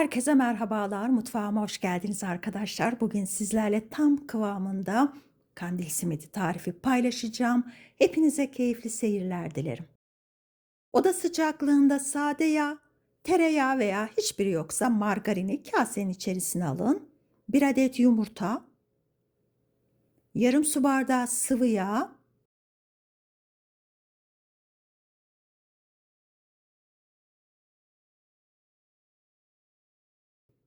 Herkese merhabalar. Mutfağıma hoş geldiniz arkadaşlar. Bugün sizlerle tam kıvamında kandil simidi tarifi paylaşacağım. Hepinize keyifli seyirler dilerim. Oda sıcaklığında sade yağ, tereyağı veya hiçbiri yoksa margarini kasenin içerisine alın. Bir adet yumurta, yarım su bardağı sıvı yağ,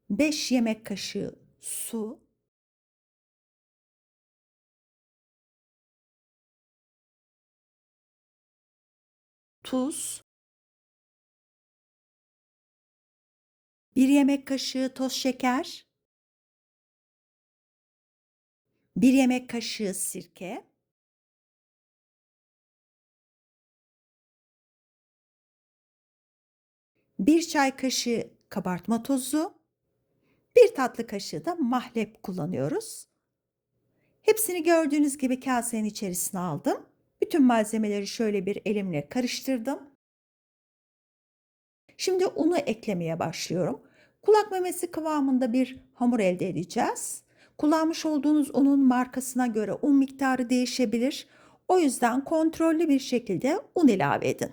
5 yemek kaşığı su, tuz, 1 yemek kaşığı toz şeker, 1 yemek kaşığı sirke, bir çay kaşığı kabartma tozu, bir tatlı kaşığı da mahlep kullanıyoruz. Hepsini gördüğünüz gibi kasenin içerisine aldım. Bütün malzemeleri şöyle bir elimle karıştırdım. Şimdi unu eklemeye başlıyorum. Kulak memesi kıvamında bir hamur elde edeceğiz. Kullanmış olduğunuz unun markasına göre un miktarı değişebilir. O yüzden kontrollü bir şekilde un ilave edin.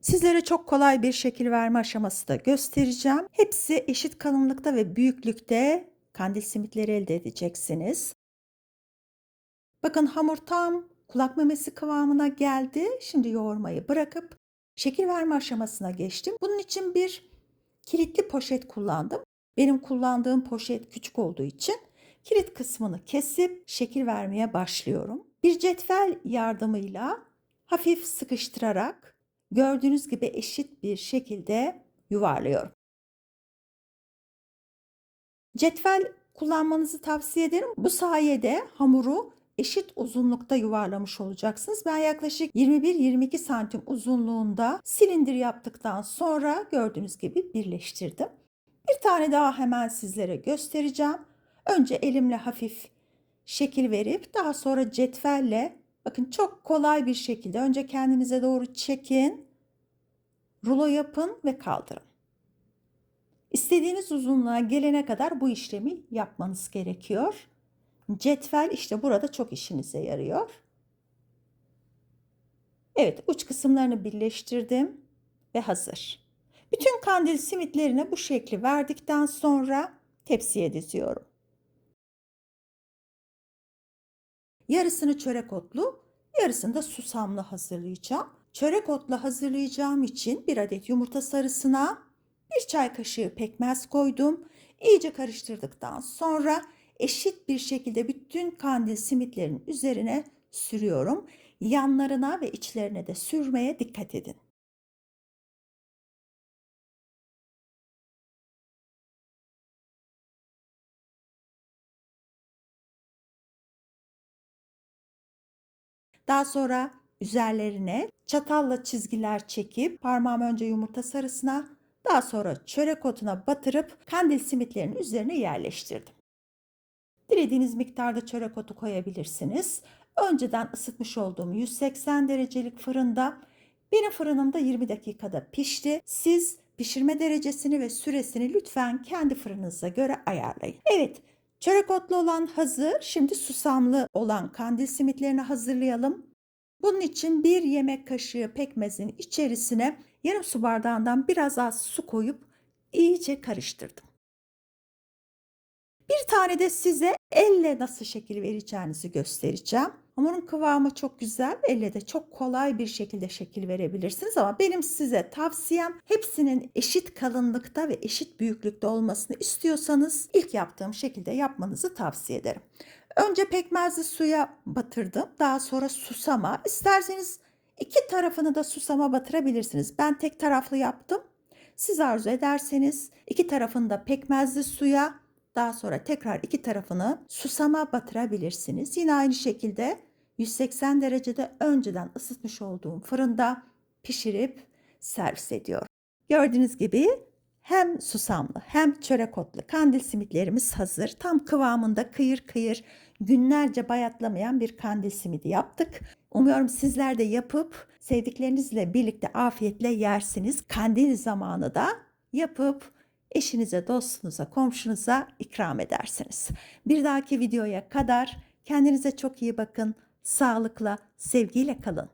Sizlere çok kolay bir şekil verme aşaması da göstereceğim. Hepsi eşit kalınlıkta ve büyüklükte kandil simitleri elde edeceksiniz. Bakın hamur tam kulak memesi kıvamına geldi. Şimdi yoğurmayı bırakıp şekil verme aşamasına geçtim. Bunun için bir kilitli poşet kullandım. Benim kullandığım poşet küçük olduğu için kilit kısmını kesip şekil vermeye başlıyorum. Bir cetvel yardımıyla hafif sıkıştırarak gördüğünüz gibi eşit bir şekilde yuvarlıyorum. Cetvel kullanmanızı tavsiye ederim. Bu sayede hamuru eşit uzunlukta yuvarlamış olacaksınız. Ben yaklaşık 21-22 santim uzunluğunda silindir yaptıktan sonra gördüğünüz gibi birleştirdim. Bir tane daha hemen sizlere göstereceğim. Önce elimle hafif şekil verip daha sonra cetvelle bakın çok kolay bir şekilde önce kendinize doğru çekin. Rulo yapın ve kaldırın. İstediğiniz uzunluğa gelene kadar bu işlemi yapmanız gerekiyor. Cetvel işte burada çok işinize yarıyor. Evet uç kısımlarını birleştirdim ve hazır. Bütün kandil simitlerine bu şekli verdikten sonra tepsiye diziyorum. Yarısını çörek otlu, yarısını da susamlı hazırlayacağım. Çörek otla hazırlayacağım için bir adet yumurta sarısına bir çay kaşığı pekmez koydum. İyice karıştırdıktan sonra eşit bir şekilde bütün kandil simitlerin üzerine sürüyorum. Yanlarına ve içlerine de sürmeye dikkat edin. Daha sonra üzerlerine çatalla çizgiler çekip parmağım önce yumurta sarısına daha sonra çörek otuna batırıp kandil simitlerinin üzerine yerleştirdim. Dilediğiniz miktarda çörek otu koyabilirsiniz. Önceden ısıtmış olduğum 180 derecelik fırında benim fırınımda 20 dakikada pişti. Siz pişirme derecesini ve süresini lütfen kendi fırınınıza göre ayarlayın. Evet, çörek otlu olan hazır. Şimdi susamlı olan kandil simitlerini hazırlayalım. Bunun için bir yemek kaşığı pekmezin içerisine yarım su bardağından biraz az su koyup iyice karıştırdım. Bir tane de size elle nasıl şekil vereceğinizi göstereceğim. Hamurun kıvamı çok güzel. Elle de çok kolay bir şekilde şekil verebilirsiniz ama benim size tavsiyem hepsinin eşit kalınlıkta ve eşit büyüklükte olmasını istiyorsanız ilk yaptığım şekilde yapmanızı tavsiye ederim. Önce pekmezli suya batırdım. Daha sonra susama. İsterseniz iki tarafını da susama batırabilirsiniz. Ben tek taraflı yaptım. Siz arzu ederseniz iki tarafını da pekmezli suya daha sonra tekrar iki tarafını susama batırabilirsiniz. Yine aynı şekilde 180 derecede önceden ısıtmış olduğum fırında pişirip servis ediyorum. Gördüğünüz gibi hem susamlı hem çörek otlu kandil simitlerimiz hazır. Tam kıvamında kıyır kıyır günlerce bayatlamayan bir kandil simidi yaptık. Umuyorum sizler de yapıp sevdiklerinizle birlikte afiyetle yersiniz. Kandil zamanı da yapıp eşinize, dostunuza, komşunuza ikram edersiniz. Bir dahaki videoya kadar kendinize çok iyi bakın. Sağlıkla, sevgiyle kalın.